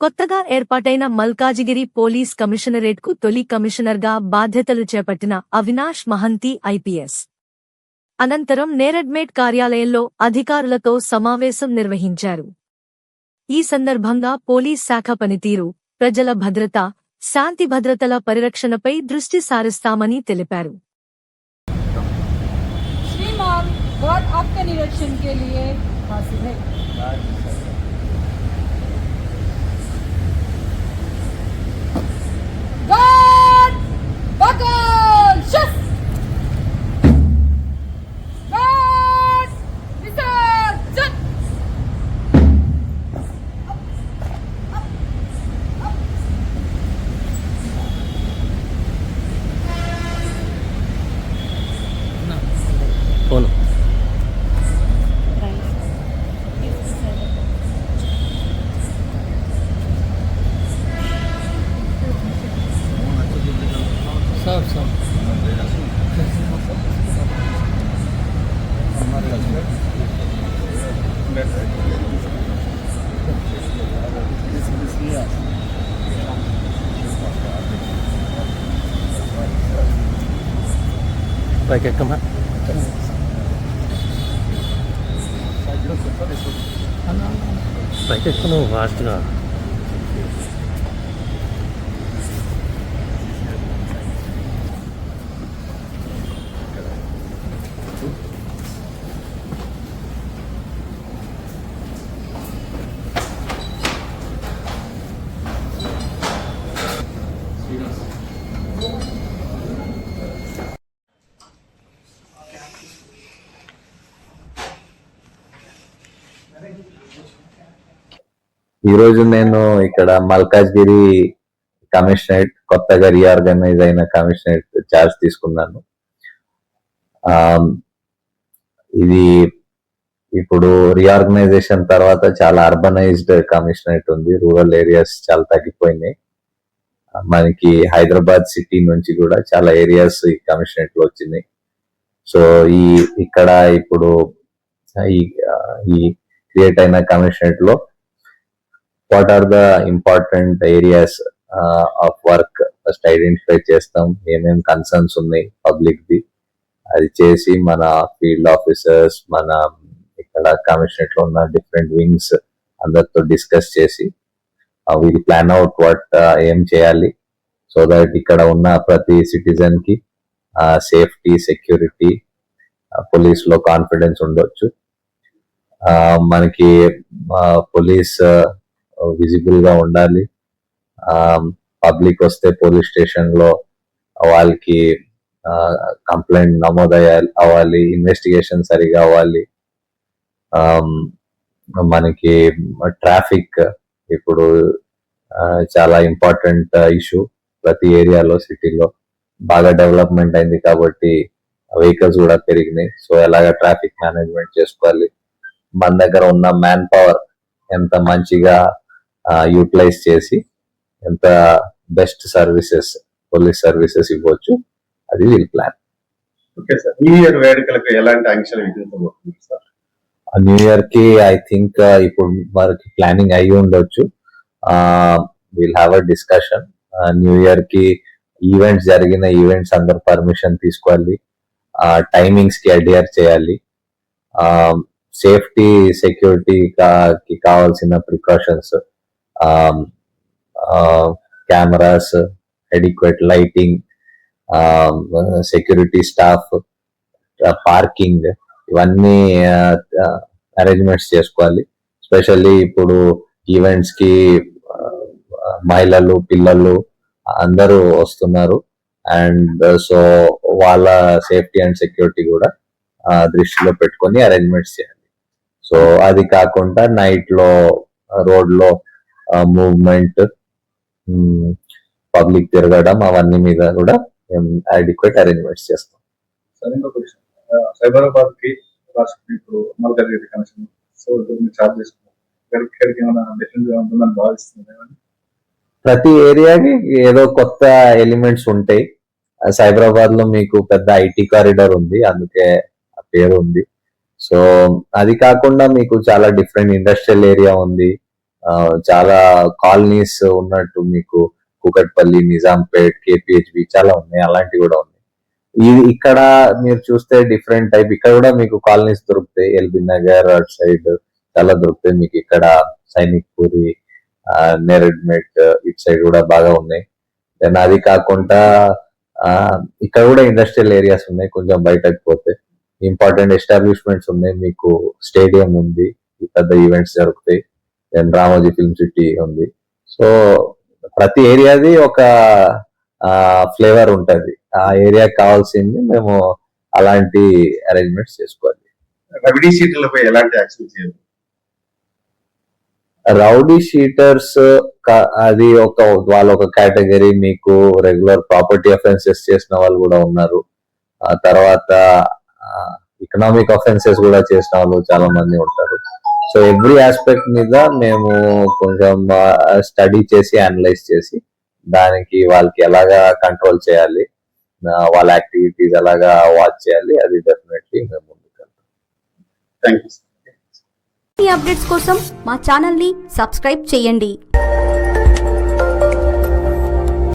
కొత్తగా ఏర్పాటైన Malkajgiri police commissionerate కు తొలి కమిషనర్గా బాధ్యతలు చేపట్టిన అవినాష్ మహంతి ఐపీఎస్ అనంతరం నేరెడ్మేట్ కార్యాలయంలో అధికారులతో సమావేశం నిర్వహించారు ఈ సందర్భంగా పోలీస్ శాఖ పనితీరు ప్రజల భద్రత శాంతి భద్రతల పరిరక్షణపై దృష్టి సారిస్తామని తెలిపారు श्रीमान गॉड आपके निरीक्षण के लिए हासिल है Ne yapsam? Baik, come on. Baik, come on, Vajra. ఈ రోజు నేను ఇక్కడ మల్కాజ్గిరి కమిషనరేట్ కొత్తగా రీఆర్గనైజ్ అయిన కమిషనరేట్ చార్జ్ తీసుకున్నాను. ఇది ఇప్పుడు రీఆర్గనైజేషన్ తర్వాత చాలా అర్బనైజ్డ్ కమిషనరేట్ ఉంది. రూరల్ ఏరియాస్ చాలా తగ్గిపోయినాయి. మనకి హైదరాబాద్ సిటీ నుంచి కూడా చాలా ఏరియాస్ ఈ కమిషనరేట్లో వచ్చినాయి. సో ఈ ఇక్కడ ఇప్పుడు ఈ ఈ క్రియేట్ అయిన కమిషనరేట్లో what are the important areas of work first identify చేస్తాం. ఏమేమి కన్సర్న్స్ ఉన్నాయి పబ్లిక్ ది అది చేసి మన ఫీల్డ్ ఆఫీసర్స్ మన ఇక్కడ కమిషనరేట్లో ఉన్న డిఫరెంట్ వింగ్స్ అందరితో డిస్కస్ చేసి వీళ్ళు ప్లాన్ అవుట్ వాట్ ఏం చేయాలి? సో దట్ ఇక్కడ ఉన్న ప్రతి సిటిజన్కి సేఫ్టీ సెక్యూరిటీ పోలీస్లో కాన్ఫిడెన్స్ ఉండొచ్చు. మనకి పోలీస్ విజిబుల్గా ఉండాలి. పబ్లిక్ వస్తే పోలీస్ స్టేషన్లో వాళ్ళకి కంప్లైంట్ నమోదయ్యాలి అవ్వాలి ఇన్వెస్టిగేషన్ సరిగా అవ్వాలి. మనకి ట్రాఫిక్ ఇప్పుడు చాలా ఇంపార్టెంట్ ఇష్యూ ప్రతి ఏరియాలో సిటీలో బాగా డెవలప్మెంట్ అయింది కాబట్టి వెహికల్స్ కూడా పెరిగినాయి. సో ఎలాగ ట్రాఫిక్ మేనేజ్మెంట్ చేసుకోవాలి? మన దగ్గర ఉన్న మ్యాన్ పవర్ ఎంత మంచిగా యూటిలైజ్ చేసి ఎంత బెస్ట్ సర్వీసెస్ పోలీస్ సర్వీసెస్ ఇవ్వచ్చు అది we'll plan okay sir. New year వేడుకలకు ఎలాంటి ఆంక్షలు విధించబోతుంది సార్? న్యూ ఇయర్కి ఐ థింక్ ఇప్పుడు వారికి ప్లానింగ్ అయ్యి ఉండొచ్చు. Will have a discussion new ఇయర్కి ఈవెంట్స్ జరిగిన ఈవెంట్స్ అందరు పర్మిషన్ తీసుకోవాలి. టైమింగ్స్కి అడియర్ చేయాలి. సేఫ్టీ సెక్యూరిటీ కి కావాల్సిన precautions cameras adequate lighting security staff parking ఇవన్నీ uh, uh, అరేంజ్మెంట్స్ చేసుకోవాలి. స్పెషల్లీ ఇప్పుడు ఈవెంట్స్కి uh, మహిళలు పిల్లలు అందరూ వస్తున్నారు. అండ్ సో వాళ్ళ సేఫ్టీ అండ్ సెక్యూరిటీ కూడా దృష్టిలో పెట్టుకొని అరేంజ్మెంట్స్ చేయాలి. సో అది కాకుండా నైట్లో రోడ్లో మూవ్మెంట్ పబ్లిక్ తిరగడం అవన్నీ మీద కూడా అడిక్వేట్ అరేంజ్మెంట్స్ చేస్తాం. సైబరాబాద్కి ఇప్పుడు సో చార్జ్ ప్రతి ఏరియాకి ఏదో కొత్త ఎలిమెంట్స్ ఉంటాయి. సైబరాబాద్లో మీకు పెద్ద ఐటీ కారిడార్ ఉంది అందుకే ఆ పేరు ఉంది. సో అది కాకుండా మీకు చాలా డిఫరెంట్ ఇండస్ట్రియల్ ఏరియా ఉంది. చాలా కాలనీస్ ఉన్నట్టు మీకు కుకట్పల్లి నిజాంపేట్ కేపిహెచ్బి చాలా ఉన్నాయి. అలాంటివి కూడా ఉన్నాయి. ఇది ఇక్కడ మీరు చూస్తే డిఫరెంట్ టైప్. ఇక్కడ కూడా మీకు కాలనీస్ దొరుకుతాయి. ఎల్బీ నగర్ అటు సైడ్ చాలా దొరుకుతాయి. మీకు ఇక్కడ సైనిక్ పూరి నెరెడ్మెట్ ఇటు సైడ్ కూడా బాగా ఉన్నాయి. దెన్ అది కాకుండా ఇక్కడ కూడా ఇండస్ట్రియల్ ఏరియాస్ ఉన్నాయి. కొంచెం బయటకు పోతే ఇంపార్టెంట్ ఎస్టాబ్లిష్మెంట్స్ ఉన్నాయి. మీకు స్టేడియం ఉంది. పెద్ద ఈవెంట్స్ జరుగుతాయి. దెన్ రామోజీ ఫిల్మ్ సిటీ ఉంది. సో ప్రతి ఏరియాది ఒక ఫ్లేవర్ ఉంటది. ఆ ఏరియాకి కావాల్సింది మేము అలాంటి అరేంజ్మెంట్స్ చేసుకోవాలి. రవిడీ షీట్లపై ఎలాంటి యాక్షన్ చేయాలి రౌడీ షీటర్స్ అది ఒక వాళ్ళ ఒక కేటగిరీ మీకు రెగ్యులర్ ప్రాపర్టీ అఫెన్సెస్ చేసిన వాళ్ళు కూడా ఉన్నారు. ఆ తర్వాత ఎకనామిక్ అఫెన్సెస్ కూడా చేసిన వాళ్ళు చాలా మంది ఉంటారు. సో ఎవ్రీ ఆస్పెక్ట్ మీద మేము కొంచెం స్టడీ చేసి అనలైజ్ చేసి దానికి వాళ్ళకి ఎలాగా కంట్రోల్ చేయాలి వాళ్ళ యాక్టివిటీస్ ఎలాగా వాచ్ చేయాలి అది డెఫినెట్లీ మేము ముందుకు థ్యాంక్ యూ ఈ అప్డేట్స్ కోసం మా ఛానల్ని సబ్స్క్రైబ్ చేయండి.